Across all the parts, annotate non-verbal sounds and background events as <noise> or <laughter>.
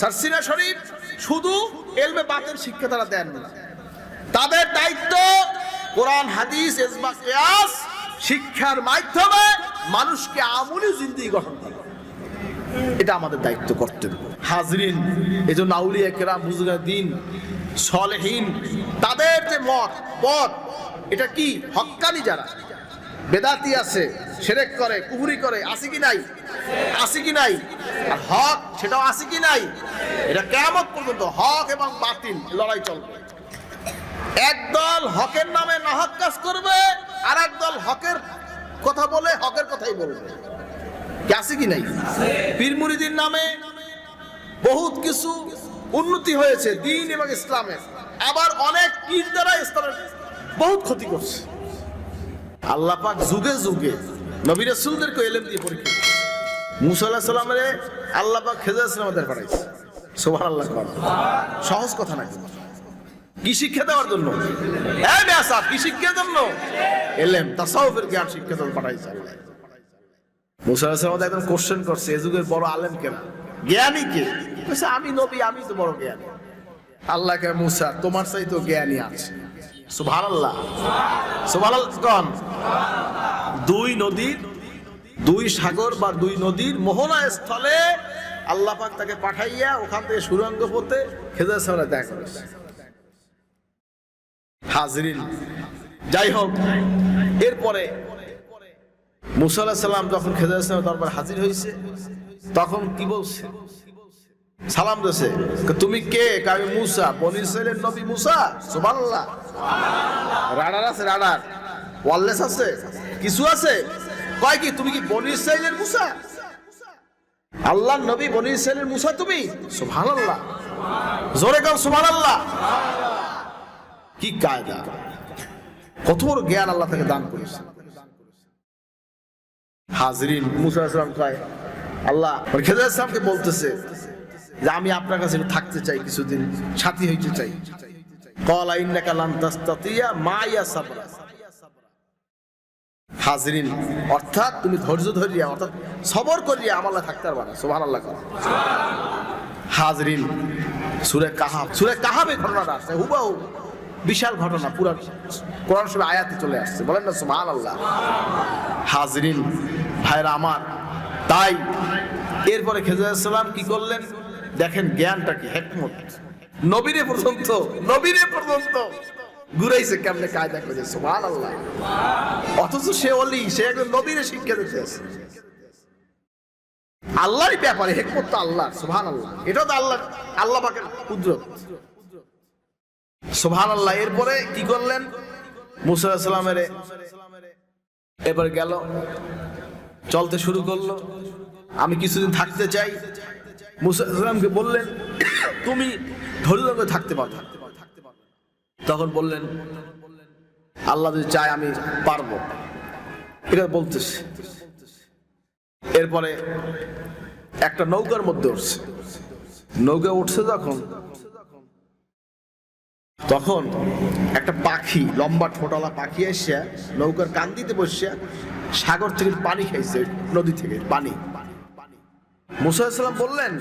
সারসিনা শরীফ শুধু এলমে বাতের শিক্ষা তারা দেন না। তাদের দায়িত্ব কোরআন, হাদিস এজমা কিয়াস শিক্ষার মাধ্যমে মানুষকে আমলি জিন্দি গঠন করা। এটা আমাদের দায়িত্ব, কর্তব্য। হাজরিন এই জন্য আউলিয়া কেরাম দিন, সলেহীন, তাদের যে মত, পথ, এটা কি? হক্কানি যারা, বেদাতি আছে, সেরেক করে, কুহুরি করে আসি কি নাই? আসি কি নাই? আর হক সেটাও আসি কি নাই? এটা কেমন পর্যন্ত হক এবং বাতিল, লড়াই চলবে। একদল হকের নামে নাহক কাজ করবে আর একদল হকের কথা বলে হকের কথাই বলবে। আছে কি নাই? পীর মুরিদির নামে বহুত কিছু উন্নতি হয়েছে দিন এবং ইসলামের। আবার অনেক পীর দ্বারা ইসলামের বহুত ক্ষতি করছে। আল্লাহ পাক যুগে যুগে নবী রাসূলদেরকে এলেম দিয়ে পরীক্ষা দিয়েছে। মুসা আলাহিস সাল্লামের আল্লাহ পাক খেজা ইসলামদের পাঠাইছে। সুবহানাল্লাহ সহজ কথা নাকি? কি শিক্ষা দেওয়ার জন্য? কি শিক্ষার জন্য? এলেম, তাসাউফের জ্ঞান শিক্ষা জন্য পাঠাইছে আল্লাহ। একদম কোশ্চেন করছে, এ যুগের বড় আলেম জ্ঞানী কে? আমি নবী, আমি তো বড় জ্ঞানী। আল্লাহ কে মুসা, তোমার চাই তো জ্ঞানী আছে। সুবহানাল্লাহ। সুবহানাল্লাহ, কোন? দুই নদীর দুই সাগর বা দুই নদীর মোহনা স্থলে আল্লাহ পাক তাকে পাঠাইয়া ওখান থেকে সুরঙ্গ পথে খেজার সামনে দেখা করেছে। হাজরিন, যাই হোক, এরপরে মুসা সাল্লাম যখন খেজার দরবার হাজির হয়েছে তখন কি বলছে? সালাম দিয়েছে তুমি কে? কে আমি মুসা, বনি ইসরাইলের নবী মুসা? সুবহানাল্লাহ। রাডার আছে, রাডার। ওয়ারলেস আছে? কিছু আছে? কয় কি, তুমি কি বনি ইসরাইলের মুসা? আল্লাহর নবী বনি ইসরাইলের মুসা তুমি? সুবহানাল্লাহ। জোরে কাও সুবহানাল্লাহ। কি কায়দা? কত বড় জ্ঞান আল্লাহ তাকে দান করেছে। হাজরিন, মুসা আসলাম কয়, আল্লাহ খেজুর ইসলামকে বলতেছে যে আমি আপনার কাছে থাকতে চাই কিছুদিন, সাথী হইতে চাই। কলা ইন্নাকা লান তাস্তাতিয়া মাইয়া সাবরা। হাজরিন, অর্থাৎ তুমি ধৈর্য ধরিয়া, অর্থাৎ সবর করিয়া আমাল্লা থাকতে পারবা না। সুবহানাল্লাহ কর। হাজরিন, সুরে কাহাব, সুরে কাহাবে ঘটনাটা আসছে। হুবাহু বিশাল ঘটনা, পুরা কোরআন শরীফে আয়াতে চলে আসছে। বলেন না, সুবহানাল্লাহ। হাজরিন, ভাইরা আমার, তাই এরপরে খেজাম কি করলেন? দেখেন জ্ঞানটা কি, হেকমত। নবীরে পর্যন্ত নবীরে পর্যন্ত। ঘুরাইছে কেমনে কায়দা করে সুবহান আল্লাহ অথচ সে অলি, সে একজন নবীরে শিক্ষা দিতে আছে ব্যাপারে হেকমত তো আল্লাহ সুবহান আল্লাহ এটাও তো আল্লাহ আল্লাহ পাকের কুদরত। সুবহান আল্লাহ এরপরে কি করলেন? মুসা সালামের এবার গেল, চলতে শুরু করল। আমি কিছুদিন থাকতে চাই। মুসালামকে বললেন, <coughs> তুমি ধৈর্য ধরে থাকতে পারো। তখন বললেন, আল্লাহ যদি চায় আমি পারব। এটা বলতেছে। এরপরে একটা নৌকার মধ্যে উঠছে। নৌকা উঠছে যখন, তখন একটা পাখি, লম্বা ঠোঁটালা পাখি এসে নৌকার কান্দিতে বসে সাগর থেকে পানি খাইছে, নদী থেকে পানি। মুসা সাল্লাম বললেন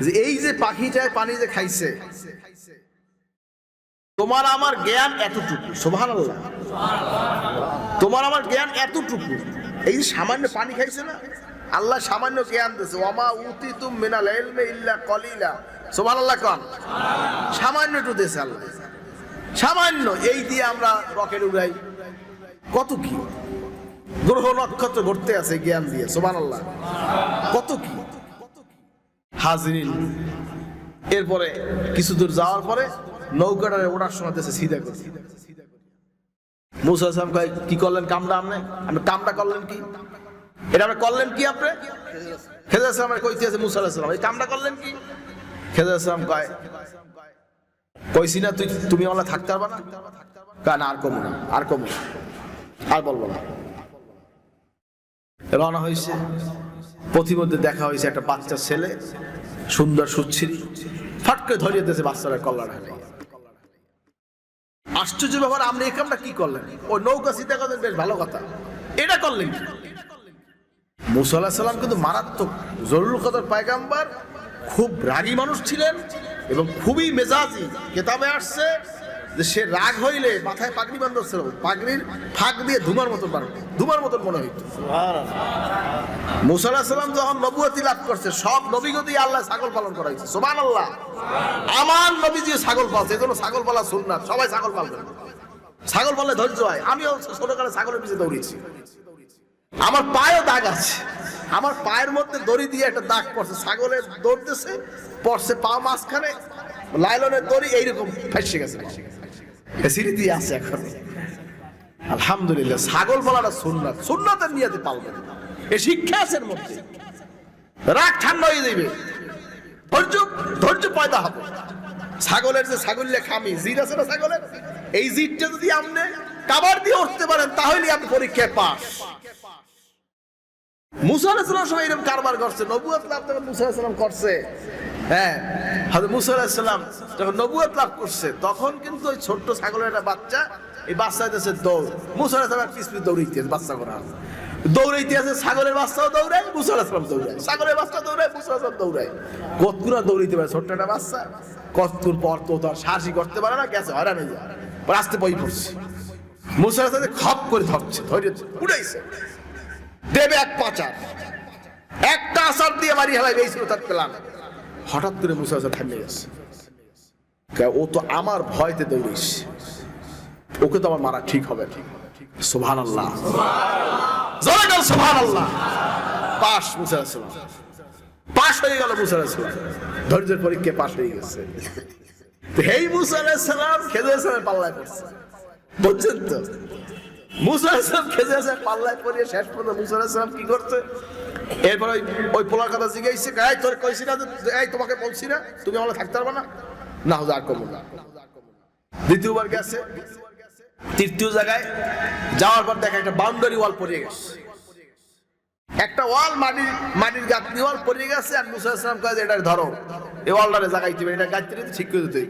যে, এই যে পাখিটায় পানি যে খাইছে তোমার আমার জ্ঞান এতটুকু সোভান তোমার আমার জ্ঞান এতটুকু। এই সামান্য পানি খাইছে না? আল্লাহ সামান্য জ্ঞান দিয়েছে। ওমা উতি তুম মিনাল ইলমে ইল্লা কলিলা। সুবহানাল্লাহ কোন। সামান্য একটু দিয়েছে আল্লাহ। সামান্য এই দিয়ে আমরা রকেট উড়াই। কত কি? গ্রহ নক্ষত্র ঘুরতে আছে, জ্ঞান দিয়ে, সুবহানাল্লাহ। কত কি? হাজরিন। এরপরে কিছু দূর যাওয়ার পরে নৌকাটা ওঠার সময় দেশে সিধা করে। মুসা আসলাম কয়, কি করলেন কামটা আপনি? আপনি কামটা করলেন কি? এটা আপনি করলেন কি আপনি? খেজা আসলামের কইতে আছে, মুসা আসলাম এই কামটা করলেন কি? খেজা আসলাম কয়, কইছি না তুই, তুমি আমার থাকতে পারবা না? না, আর কমু না, আর কমু না, আর বলব না। রওনা হয়েছে পথিমধ্যে দেখা হয়েছে একটা বাচ্চা ছেলে, সুন্দর সুচ্ছিরি। ফটকে ধরিয়ে দিয়েছে বাচ্চারা কল্যাণ আশ্চর্য ব্যবহার আপনি এই কামটা কি করলেন? ওই নৌকা সীতা করলেন বেশ ভালো কথা। এটা করলেন মুসাল্লাহ সাল্লাম কিন্তু মারাত্মক জরুল কদর পায়গাম্বার, খুব রাগী মানুষ ছিলেন এবং খুবই মেজাজি। কেতাবে আসছে যে সে রাগ হইলে মাথায় পাগড়ি বান্ধব ছিল পাগড়ির ফাঁক দিয়ে ধুমার মতন হতো, ধুমার মতন মনে হইতো মুসা আলাহিসাল্লাম যখন নবুয়তি লাভ করছে সব নবীগতি আল্লাহ ছাগল পালন করা হয়েছে সোমান আল্লাহ আমার নবী যে ছাগল পালছে এই জন্য ছাগল পালা সুন্নাত সবাই ছাগল পালবে। ছাগল পাললে ধৈর্য হয় আমিও ছোটকালে ছাগলের পিছিয়ে দৌড়িয়েছি আমার পায়েও দাগ আছে আমার পায়ের মধ্যে দড়ি দিয়ে একটা দাগ পড়ছে ছাগলের দৌড়তেছে পড়ছে পা মাঝখানে লাইলনের দড়ি এইরকম ফেসে গেছে। ফেসিলিটি আছে এখন। আলহামদুলিল্লাহ, ছাগল বলাটা সুন্নাত। সুন্নাতের নিয়াতে পালবেন এ শিক্ষা আছে মধ্যে। রাগ ঠান্ডা হয়ে যাবে ধৈর্য ধৈর্য পয়দা হবে। ছাগলের যে ছাগলের খামি জির আছে না ছাগলের? এই জিরটা যদি আপনি কাবার দিয়ে উঠতে পারেন তাহলে আপনি পরীক্ষায় পাস মুসা আলাহিসাল্লাম সময় এরকম কারবার করছে। নবুয়াত লাভ মুসা আলাহিসাল্লাম করছে। হ্যাঁ হাজর মুসা যখন নবুয়াত লাভ করছে, তখন কিন্তু ওই ছোট্ট ছাগলের একটা বাচ্চা, এই বাচ্চা দিয়েছে দৌড়। মুসা আলাহিসাল্লাম পিস দৌড়াইতে বাচ্চা করা দৌড়াইতে আছে ছাগলের বাচ্চাও দৌড়ায়, মুসা আলাহিসাল্লাম দৌড়ায়। ছাগলের বাচ্চা দৌড়ায়, মুসা আলাহিসাল্লাম দৌড়ায়। কতগুলো দৌড়াইতে পারে ছোট্ট একটা বাচ্চা? কতক্ষণ পর তো তার শ্বাসই করতে পারে না, গেছে, হয়রান হয়ে যায়। রাস্তে বই পড়ছে। মুসা খপ করে ধরছে, ধরে উড়াইছে। দেবে এক পাচার। একটা আসার দিয়ে মারি হেলাই বেশি তার পেলাম। হঠাৎ করে মুসা আসার থামিয়ে গেছে। ও তো আমার ভয়তে দৌড়িস। ওকে তো আমার মারা ঠিক হবে সুভান আল্লাহ সুভান আল্লাহ পাশ মুসা পাশ হয়ে গেল মুসা ধৈর্যের পরীক্ষায় পাশ হয়ে গেছে। এই মুসা আলাইসালাম খেজুর ইসলামের পাল্লায় পড়ছে। বুঝছেন তো? মুসা ইসলাম খেজে আছে পাল্লায় পরিয়ে শেষ পর্যন্ত মুসা ইসলাম কি করছে? এরপর ওই ওই পোলার কথা জিজ্ঞাসা তোর কইছি না এই, তোমাকে বলছি না, তুমি আমার থাকতে পারবে না। না, হুজুর, আর কমো না। দ্বিতীয়বার গেছে। তৃতীয় জায়গায় যাওয়ার পর দেখা একটা বাউন্ডারি ওয়াল পড়ে গেছে। একটা ওয়াল মাটির মাটির গাঁথনি ওয়াল পড়ে গেছে, আর মুসা ইসলাম কয়ে এটা ধরো। এই ওয়ালটারে জাগাইতে হবে, এটা গাঁথতে ঠিক করে দিতে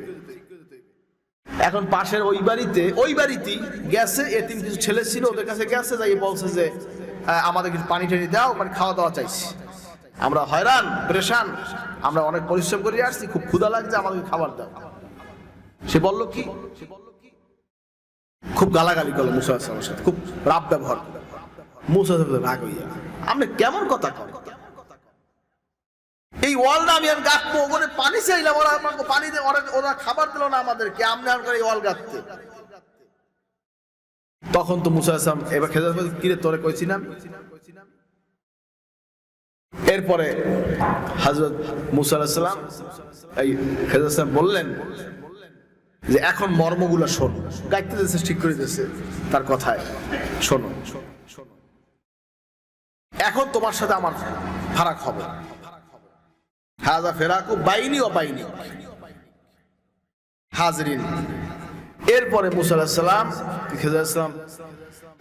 এখন পাশের ওই বাড়িতে ওই বাড়িতেই গেছে, এতিম কিছু ছেলে ছিল, ওদের কাছে গেছে যাই বলছে যে আমাদের কিছু পানি টানি দাও মানে খাওয়া দাওয়া চাইছি। আমরা হয়রান, পরেশান, আমরা অনেক পরিশ্রম করে আসছি, খুব ক্ষুধা লাগছে আমাদের খাবার দাও। সে বলল কি? সে খুব গালাগালি করল মুসা আসলামের সাথে, খুব রাব ব্যবহার। মুসা রাগ হইয়া, আপনি কেমন কথা কন? এই ওয়ালটা আমি আর গাঁথবো, ওখানে পানি চাইলাম, ওরা আমাকে পানি দিয়ে ওরা ওরা খাবার দিল না আমাদেরকে আমনে আর করে ওয়াল গাঁথতে। তখন তো মুসা আসলাম এবার খেতে কিরে তোরে কইছিলাম এরপরে হজরত মুসা এই সাহেব বললেন যে, এখন মর্মগুলা শোন। গাইতে দিয়েছে ঠিক করে দিয়েছে তার কথায়, শোনো। এখন তোমার সাথে আমার ফারাক হবে। হাজা ফেরাকু বাইনি ও বাইনি। হাজরিন এরপরে মুসা খেজাম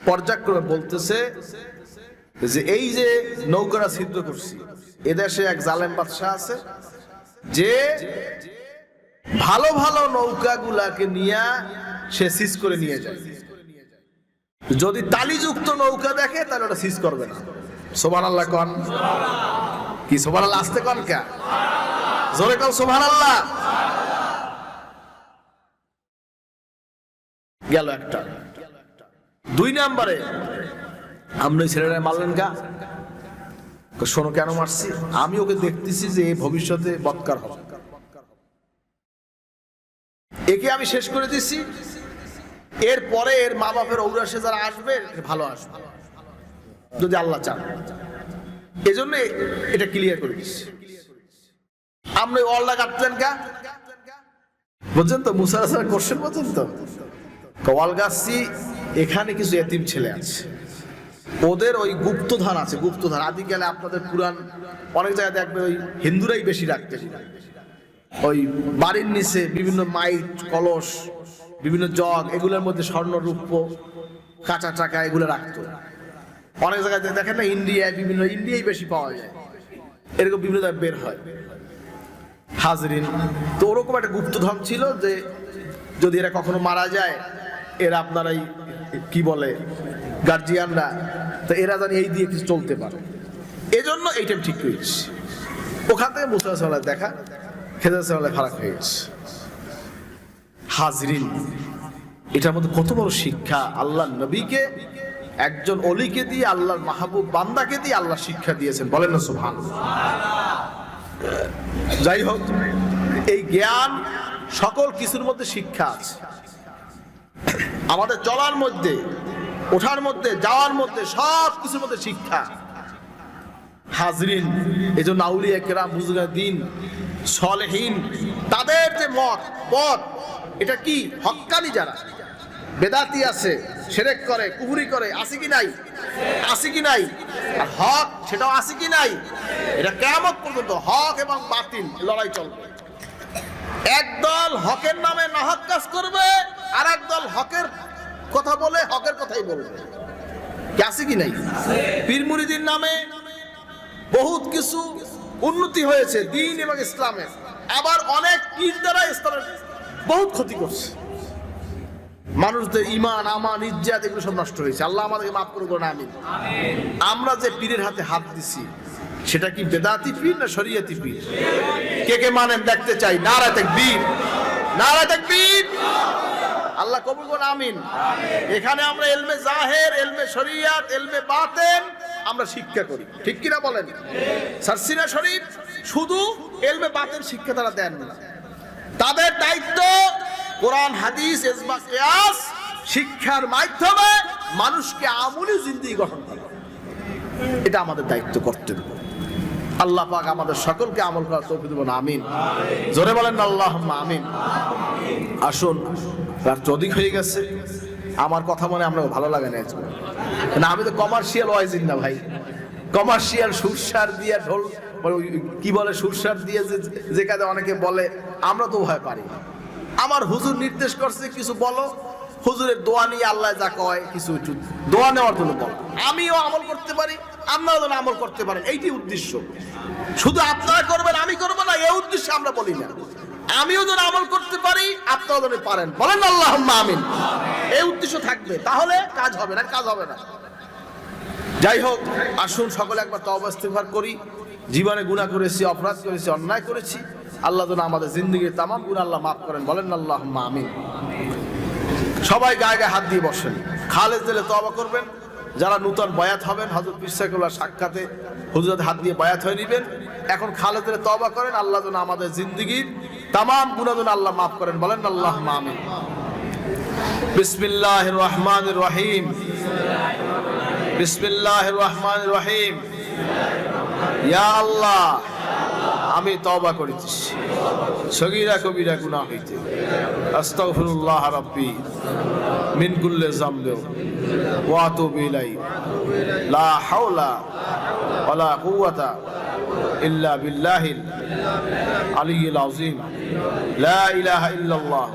পর্যায়ক্রমে বলতেছে যে এই যে নৌকাটা সিদ্ধ করছি, এদেশে এক জালেম বাদশাহ আছে, যে ভালো ভালো নৌকাগুলাকে নিয়ে সে সিজ করে নিয়ে যায়। যদি তালিযুক্ত নৌকা দেখে, তাহলে ওটা সিজ করবে না। সোমান আল্লাহ কন। কি সোমান আল্লাহ আসতে কন কে? জোরে কন সোমান আল্লাহ গেল একটা। দুই নাম্বারে আপনি ছেলেরা মারলেন কা? শোনো কেন মারছি? আমি ওকে দেখতেছি যে ভবিষ্যতে বৎকার হবে। একে আমি শেষ করে দিচ্ছি এরপরে এর মা বাপের ঔরাসে যারা আসবে ভালো আসবে। যদি আল্লাহ চান। এজন্য এটা ক্লিয়ার করে দিচ্ছি আপনি ওয়াল্লা কাটলেন কা? বুঝছেন তো? মুসার কোশ্চেন বুঝছেন তো? ওয়াল গাছছি এখানে কিছু এতিম ছেলে আছে। ওদের ওই গুপ্তধান আছে, গুপ্তধান। আদিকালে আপনাদের পুরাণ অনেক জায়গায় দেখবে ওই হিন্দুরাই বেশি রাখতে ওই বাড়ির নিচে বিভিন্ন মাইট, কলস, বিভিন্ন জগ, এগুলোর মধ্যে স্বর্ণ, রূপ্য, কাঁচা টাকা এগুলো রাখতো। অনেক জায়গায় দেখেন না, ইন্ডিয়ায় বিভিন্ন, ইন্ডিয়ায় বেশি পাওয়া যায়। এরকম বিভিন্ন জায়গায় বের হয়। হাজরিন, তো ওরকম একটা গুপ্তধন ছিল যে যদি এরা কখনো মারা যায় এরা আপনার এই, কি বলে গার্জিয়ানরা তো এরা জানি এই দিয়ে কিছু চলতে পারে। এজন্য এইটা ঠিক করেছি ওখান থেকে মুসা দেখা সাল্লাহ ফারাক হয়ে গেছে। হাজরিন, এটার মধ্যে কত বড় শিক্ষা। আল্লাহ নবীকে, একজন অলিকে দিয়ে, আল্লাহর মাহবুব বান্দাকে দিয়ে আল্লাহ শিক্ষা দিয়েছেন। বলেন না সুভান যাই হোক, এই জ্ঞান সকল কিছুর মধ্যে শিক্ষা আছে। আমাদের চলার মধ্যে, ওঠার মধ্যে, যাওয়ার মধ্যে, সব কিছুর মধ্যে শিক্ষা। হাজরিন এই জন্য আউলিয়া কেরাম মুজগাদিন সলেহীন, তাদের যে মত, পথ, এটা কি? হক্কানি যারা, বেদাতি আছে, সেরেক করে, কুহুরি করে আসি কি নাই? আসি কি নাই? আর হক, সেটাও আসি কি নাই? এটা কেমন পর্যন্ত হক এবং বাতিল, লড়াই চলবে। একদল হকের নামে নাহক কাজ করবে আর একদল হকের কথা বলে, হকের কথাই বলবে। আছে কি নাই? পীর মুরিদির নামে বহুত কিছু উন্নতি হয়েছে দিন এবং ইসলামের। আবার অনেক পীর দ্বারা ইসলামের বহুত ক্ষতি করছে। মানুষদের ইমান আমান, ইজ্জাত এগুলো সব নষ্ট হয়েছে। আল্লাহ আমাদেরকে মাফ করব না আমি আমরা যে পীরের হাতে হাত দিছি, সেটা কি বেদাতি পীর না শরিয়াতি পীর? কে কে মানেন দেখতে চাই? নারা বীর নারা বীর আল্লাহ কবুল করুন, আমিন। এখানে আমরা এলমে জাহের, এলমে শরিয়াত, এলমে বাতেন আমরা শিক্ষা করি। ঠিক কিনা বলেন? সারসিনা শরীফ শুধু এলমে বাতেন শিক্ষা তারা দেন না। তাদের দায়িত্ব কোরআন, হাদিস, ইজমা, কিয়াস শিক্ষার মাধ্যমে মানুষকে আমলি জিন্দিগি গঠন করা। এটা আমাদের দায়িত্ব কর্তব্য। আল্লাহ পাক আমাদের সকলকে আমল করার তৌফিক দেবেন, আমিন। জোরে বলেন আল্লাহ আমিন। আসুন, রাত্র অধিক হয়ে গেছে। আমার কথা মনে আমরা ভালো লাগে না। না, আমি তো কমার্শিয়াল ওয়াইজিং না ভাই। কমার্শিয়াল সুরসার দিয়ে ঢোল কি বলে সুরসার দিয়ে যে যে কাজে অনেকে বলে, আমরা তো ভয় পারি। আমার হুজুর নির্দেশ করছে, কিছু বলো। হুজুরের দোয়া নিয়ে আল্লাহ যা কয়, কিছু দোয়া নেওয়ার জন্য বলো। আমিও আমল করতে পারি। আপনারাও যেন আমল করতে পারেন, এইটি উদ্দেশ্য। শুধু আপনারা করবেন, আমি করব না এই উদ্দেশ্যে আমরা বলি না। আমিও যেন আমল করতে পারি আপনারা যেন পারেন। বলেন আল্লাহ আমিন। এই উদ্দেশ্য থাকবে। তাহলে কাজ হবে না, কাজ হবে না। যাই হোক, আসুন সকলে একবার তওবা ইস্তেগফার করি। জীবনে গুনাহ করেছি, অপরাধ করেছি, অন্যায় করেছি। আল্লাহ যেন আমাদের জিন্দগির তামাম গুনাহ আল্লাহ মাফ করেন। বলেন আল্লাহ আমিন। সবাই গায়ে গায়ে হাত দিয়ে বসেন। খালেজ দিলে তওবা করবেন। যারা নূতন বয়াত হবেন হজরত বিশ্বাকুল্লাহ সাক্ষাতে হুজরত হাত দিয়ে বয়াত হয়ে নেবেন। এখন খালেদের তবা করেন, আল্লাহ যেন আমাদের জিন্দগির তাম যেন আল্লাহ মাফ করেন। বলেন আল্লাহ আমিন। বিসমিল্লাহ রহমান রহিম বিসমিল্লাহ রহমান রহিম ইয়া আল্লাহ আমি তওবা করিতেছি সগীরা কবিরা গুনাহ হইতে। আস্তাগফিরুল্লাহ রাব্বি মিন কুল্লি যামবি ওয়া আতুবু ইলাই লা হাওলা ওয়ালা কুওয়াতা ইল্লা বিল্লাহিল আলিয়্যিল আযীম। লা ইলাহা ইল্লাল্লাহ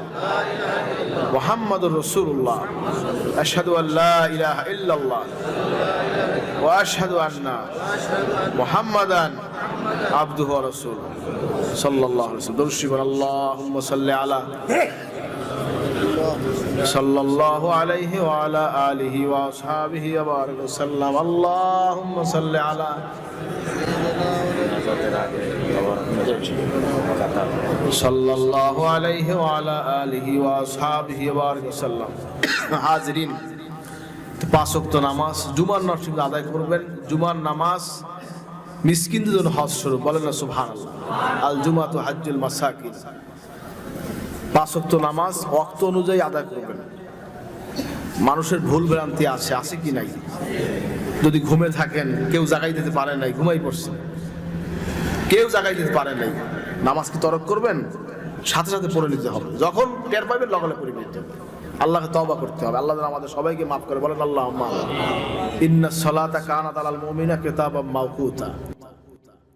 মুহাম্মাদুর রাসূলুল্লাহ। আশহাদু আল লা ইলাহা ইল্লাল্লাহ। واشهد ان محمدا عبده ورسوله صلى الله عليه وسلم درشي اللهم صل على صلى الله عليه وعلى آله وأصحابه وبارك وسلم اللهم صل على صلى الله عليه وعلى آله وأصحابه وبارك وسلم حاضرين পাঁচ ওয়াক্ত নামাজ, জুমার নরসিং আদায় করবেন। জুমার নামাজ মিসকিনদের জন্য হজ স্বরূপ, বলেন না সুবহান আল জুমা তো হাজ্জুল মাসাকিন। পাঁচ ওয়াক্ত নামাজ ওয়াক্ত অনুযায়ী আদায় করবেন। মানুষের ভুল ভ্রান্তি আছে আছে কি নাই? যদি ঘুমে থাকেন, কেউ জাগাই দিতে পারে নাই, ঘুমাই পড়ছে কেউ জাগাই দিতে পারে নাই। নামাজ কি তরক করবেন? সাথে সাথে পড়ে নিতে হবে। যখন টের পাইবেন লগালে পড়ে নিতে হবে আল্লাহকে তবা করতে হবে। আল্লাহ আমাদের সবাইকে মাফ করে বলেন আল্লাহ ইন্না সলাতা কানা আলাল মুমিনা কিতাবাম মাওকুতা।